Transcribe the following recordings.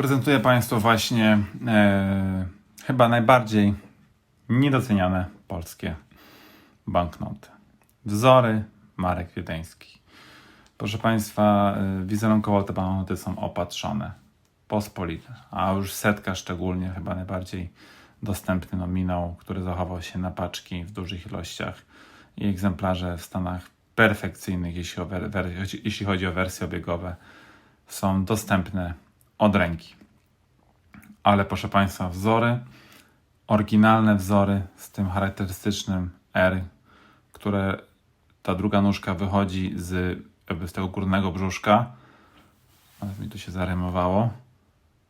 Prezentuję Państwu właśnie e, chyba najbardziej niedoceniane polskie banknoty. Wzory marek wiedeńskich. Proszę Państwa, e, wizerunkowo te banknoty są opatrzone. Pospolite. A już setka szczególnie, chyba najbardziej dostępny nominał, który zachował się na paczki w dużych ilościach i egzemplarze w stanach perfekcyjnych, jeśli, o jeśli chodzi o wersje obiegowe, są dostępne od ręki. Ale proszę Państwa, wzory, oryginalne wzory z tym charakterystycznym R, które ta druga nóżka wychodzi z, z tego górnego brzuszka. Ale mi tu się zarymowało.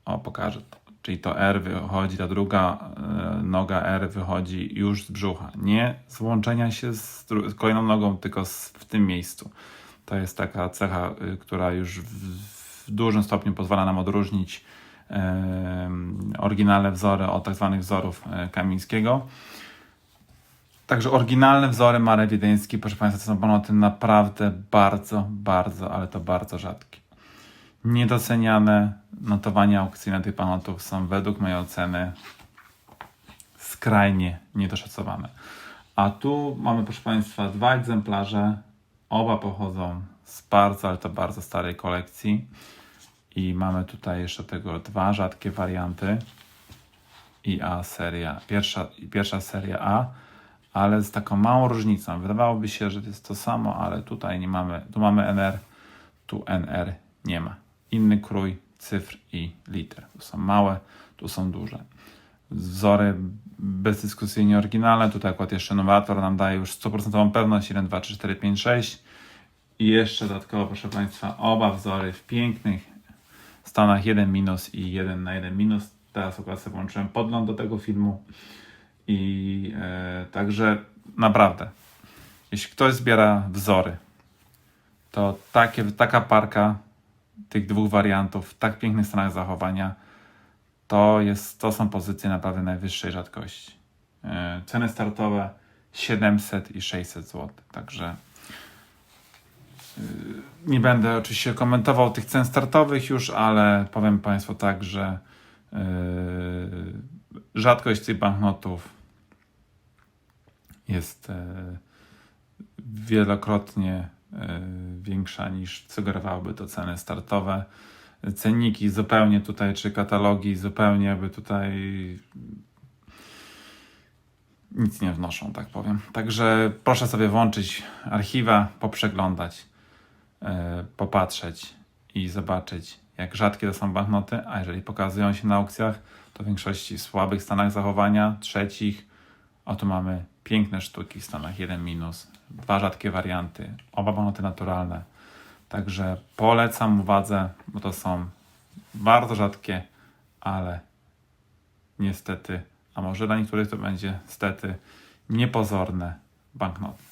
O, pokażę. Czyli to R wychodzi, ta druga e, noga R wychodzi już z brzucha. Nie z łączenia się z, z kolejną nogą, tylko z, w tym miejscu. To jest taka cecha, y, która już w, w dużym stopniu pozwala nam odróżnić oryginalne wzory od tak zwanych wzorów e, Kamińskiego. Także oryginalne wzory Marek Wiedeński, proszę Państwa, są banknoty naprawdę bardzo, bardzo, ale to bardzo rzadkie. Niedoceniane notowania aukcyjne tych banknotów są według mojej oceny skrajnie niedoszacowane. A tu mamy, proszę Państwa, dwa egzemplarze. Oba pochodzą z bardzo, ale to bardzo starej kolekcji. I mamy tutaj jeszcze tego dwa rzadkie warianty. I A seria, pierwsza, pierwsza seria A, ale z taką małą różnicą. Wydawałoby się, że to jest to samo, ale tutaj nie mamy, tu mamy NR, tu NR nie ma. Inny krój cyfr i liter. Tu są małe, tu są duże. Wzory bezdyskusyjnie oryginalne. Tutaj akurat jeszcze nowator nam daje już 100% pewność 1, 2, 3, 4, 5, 6. I jeszcze dodatkowo, proszę Państwa, oba wzory w pięknych stanach 1 minus i 1 na 1 minus. Teraz akurat sobie włączyłem podgląd do tego filmu. I e, także naprawdę, jeśli ktoś zbiera wzory, to takie, taka parka tych dwóch wariantów w tak pięknych stanach zachowania to, jest, to są pozycje naprawdę najwyższej rzadkości. E, Ceny startowe 700 i 600 zł. Także nie będę oczywiście komentował tych cen startowych już, ale powiem Państwu tak, że y, rzadkość tych banknotów jest e, wielokrotnie e, większa niż sugerowałyby to ceny startowe. Cenniki zupełnie tutaj, czy katalogi zupełnie by tutaj nic nie wnoszą, tak powiem. Także proszę sobie włączyć archiwa, poprzeglądać, popatrzeć i zobaczyć, jak rzadkie to są banknoty, a jeżeli pokazują się na aukcjach, to w większości słabych stanach zachowania, trzecich, oto mamy piękne sztuki w stanach 1 minus, dwa rzadkie warianty, oba banknoty naturalne. Także polecam uwadze, bo to są bardzo rzadkie, ale niestety, a może dla niektórych to będzie stety niepozorne banknoty.